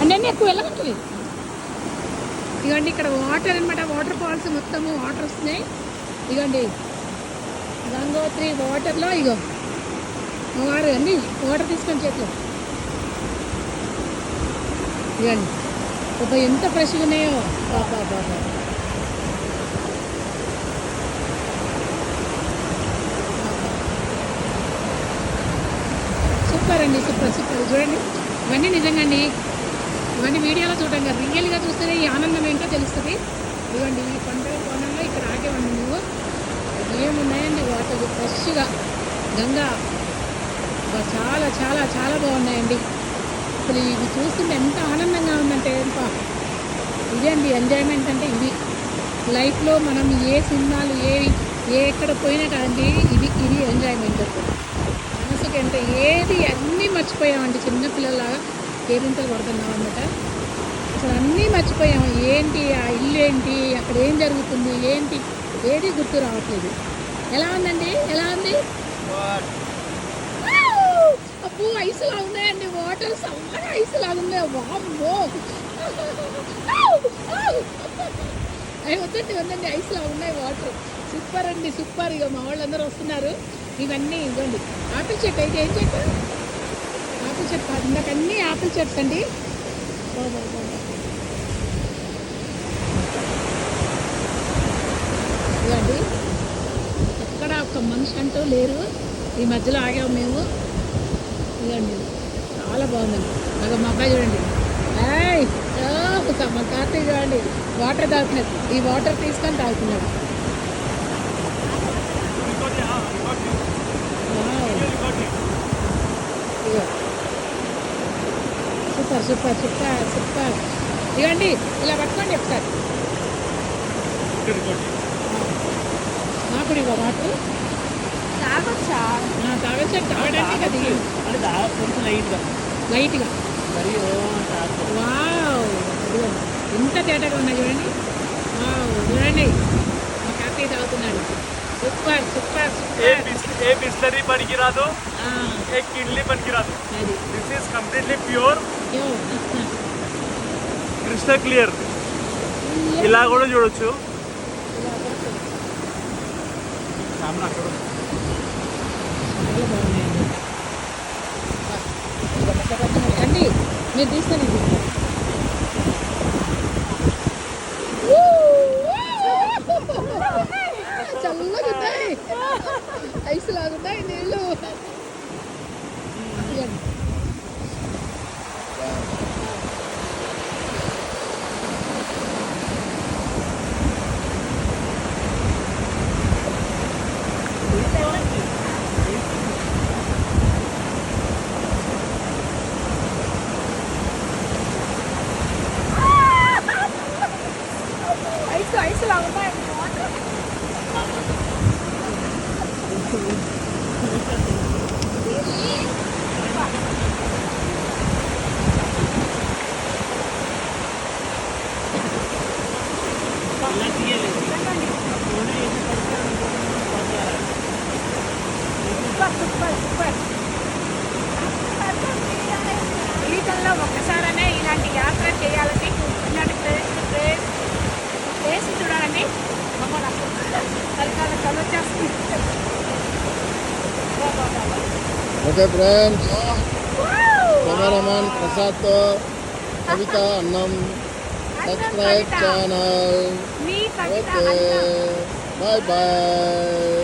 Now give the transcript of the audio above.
అంటే అన్నీ ఎక్కువ వెళ్ళగొట్టలేదు. ఇదిగోండి ఇక్కడ వాటర్ అన్నమాట వాటర్ ఫాల్స్ మొత్తము వాటర్ వస్తున్నాయి. ఇదిగోండి గంగోత్రి వాటర్లో ఇగో వారు అన్ని వాటర్ తీసుకొని చేతిలో. ఇదిగోండి ఒక ఎంత ఫ్రెష్గా ఉన్నాయో. బాబా బాబా సూపర్ అండి సూపర్ సూపర్. చూడండి ఇవన్నీ నిజంగా అండి ఇవన్నీ వీడియోలో చూడడం కాదు. రియల్గా చూస్తేనే ఈ ఆనందం ఏంటో తెలుస్తుంది. ఇదిగోండి ఈ పండుగ కోణంలో ఇక్కడ ఆగేవండి నువ్వు ఏమున్నాయండి? వాటర్ ఫ్రెష్గా. గంగా. చాలా చాలా చాలా బాగున్నాయండి. అసలు ఇవి చూస్తుంటే ఎంత ఆనందంగా ఉందంటే ఎంత ఇదే అండి ఎంజాయ్మెంట్ అంటే ఇది. లైఫ్లో మనం ఏ సినిమాలు ఏ ఏ ఎక్కడ పోయినా కాదండి ఇది ఇది ఎంజాయ్మెంట్ మనసుకి అంటే ఏది అన్నీ మర్చిపోయామండి చిన్నపిల్లలాగా కేరింతలు కొడుతున్నాం అనమాట అసలు అన్నీ మర్చిపోయాము. ఏంటి ఆ ఇల్లు ఏంటి? అక్కడ ఏం జరుగుతుంది? ఏంటి? ఏది గుర్తు రావట్లేదు. ఎలా ఉందండి? ఎలా ఉంది? అప్పు లాగా ఉన్నాయండి. వాటర్ చల్లగా లాగా ఉన్నాయి వామ్మో! అవి వద్దండి వద్దండి. ఐస్లా ఉన్నాయి వాటర్. సూపర్ అండి సూపర్. ఇక మా వాళ్ళందరూ వస్తున్నారు. ఇవన్నీ ఇవ్వండి. ఆపిల్ చెట్టు అయితే ఏం చెట్టు? ఆపిల్ చెట్టు కాదు ఇందాక అన్నీ ఆపిల్ చెట్స్ అండి. బా, ఎక్కడ ఒక్క మనిషి అంటూ లేరు. ఈ మధ్యలో ఆగాము మేము. ఇదండి చాలా బాగుందండి. నాకు మా అబ్బాయి చూడండి. ఏయ్ మా తాతయ్య చూడండి. వాటర్ తాగుతున్నారు. ఈ వాటర్ తీసుకొని తాగుతున్నాడు వావ్. ఇదిగో. Super super super. ఇవ్వండి ఇలా పట్టుకోండి ఒకసారి నాకు ఇవ్వ వాటర్ తాగొచ్చా? తాగొచ్చు తాగడానికి అది. కొంచెం లైట్గా. లైట్గా. మరి ఓ తాగు. వావ్. ఎంత తేటగా ఉన్నాయి చూడండి. వావ్ చూడండి. మా తాతయ్య తాగుతున్నాడు. సూపర్ సూపర్ ఏ ఏ బిస్లరీ పనికిరాదు ఏ కిడ్లీ పనికిరాదు. This is completely pure. Crystal clear. ఇలా కూడా చూడొచ్చు. ఇలా పడుతుంది. సూపర్ సూపర్ సూపర్ జీవితంలో ఒక్కసారనే ఇలాంటి యాత్ర చేయాలని ఇలాంటి ప్లేస్ ప్లేస్ ప్లేస్ చూడాలని అమ్మ నాకు సరికాల కళ్ళు వచ్చేస్తుంది ఓకే ఫ్రెండ్స్ కెమెరామ్యాన్ ప్రసాద్తో కవిత అన్నం సబ్స్క్రైబ్ ఛానల్ మీ కవిత ఓకే అన్నం. Bye bye